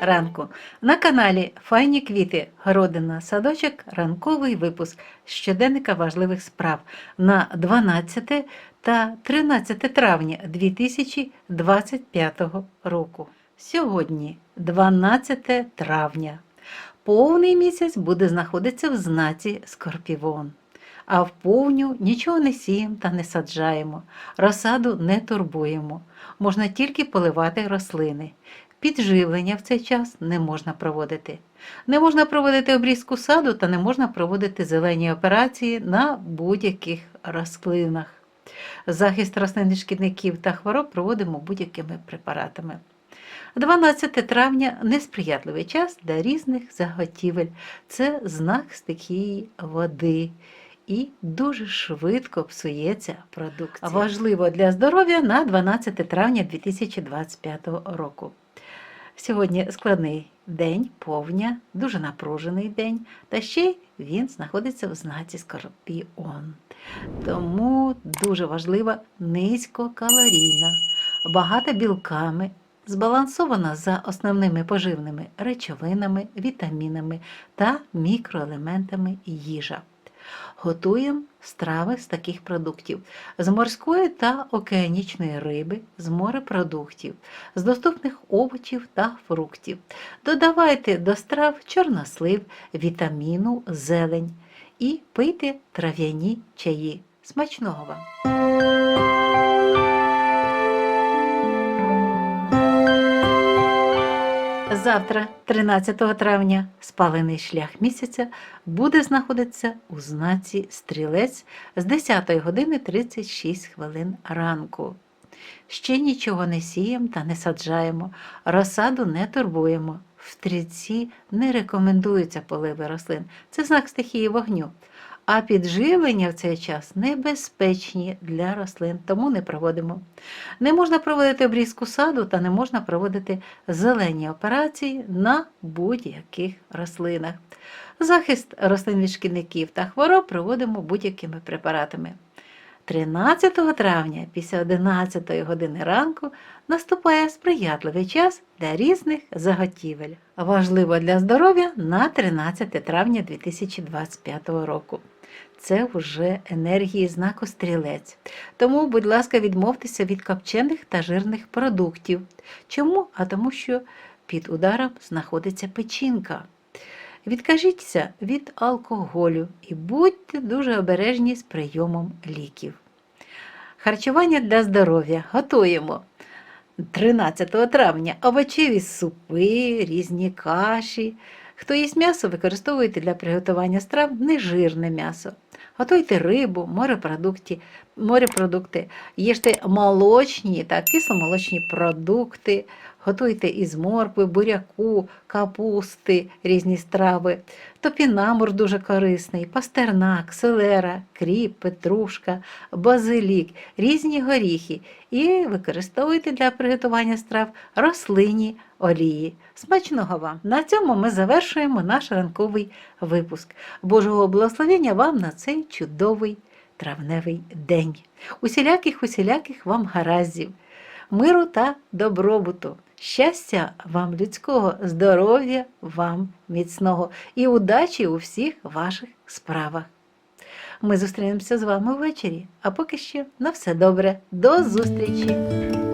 ранку. На каналі Файні квіти, городина, садочок, ранковий випуск щоденника важливих справ на 12 та 13 травня 2025 року. Сьогодні 12 травня. Повний місяць буде знаходитися в знаці Скорпіон. А в повню нічого не сіємо та не саджаємо, розсаду не турбуємо, можна тільки поливати рослини. Підживлення в цей час не можна проводити. Не можна проводити обрізку саду та не можна проводити зелені операції на будь-яких рослинах. Захист рослин від шкідників та хвороб проводимо будь-якими препаратами. 12 травня несприятливий час для різних заготівель. Це знак стихії води. І дуже швидко псується продукція. Важливо для здоров'я на 12 травня 2025 року. Сьогодні складний день, повня, дуже напружений день, та ще він знаходиться в знаці Скорпіон. Тому дуже важлива низькокалорійна, багата білками, збалансована за основними поживними речовинами, вітамінами та мікроелементами їжа. Готуємо страви з таких продуктів: з морської та океанічної риби, з морепродуктів, з доступних овочів та фруктів. Додавайте до страв чорнослив, вітаміну, зелень і пийте трав'яні чаї. Смачного вам! Завтра, 13 травня, спалений шлях місяця буде знаходитися у знаці стрілець з 10 години 36 хвилин ранку. Ще нічого не сіємо та не саджаємо, розсаду не турбуємо. В стрільці не рекомендуються поливи рослин. Це знак стихії вогню. А підживлення в цей час небезпечні для рослин, тому не проводимо. Не можна проводити обрізку саду та не можна проводити зелені операції на будь-яких рослинах. Захист рослин від шкідників та хвороб проводимо будь-якими препаратами. 13 травня після 11 години ранку наступає сприятливий час для різних заготівель. Важливо для здоров'я на 13 травня 2025 року. Це вже енергії знаку стрілець. Тому, будь ласка, відмовтеся від копчених та жирних продуктів. Чому? А тому, що під ударом знаходиться печінка. Відкажіться від алкоголю і будьте дуже обережні з прийомом ліків. Харчування для здоров'я готуємо. 13 травня овочеві супи, різні каші. Хто їсть м'ясо, використовуйте для приготування страв нежирне м'ясо. Готуйте рибу, морепродукти, морепродукти, їжте молочні та кисломолочні продукти, готуйте із моркви, буряку, капусти, різні страви. Топінамур дуже корисний, пастернак, селера, кріп, петрушка, базилік, різні горіхи. І використовуйте для приготування страв рослинні олії. Смачного вам! На цьому ми завершуємо наш ранковий випуск. Божого благословення вам на цей чудовий травневий день. Усіляких, усіляких вам гараздів, миру та добробуту, щастя вам людського, здоров'я вам міцного і удачі у всіх ваших справах. Ми зустрінемося з вами ввечері, а поки що на все добре. До зустрічі!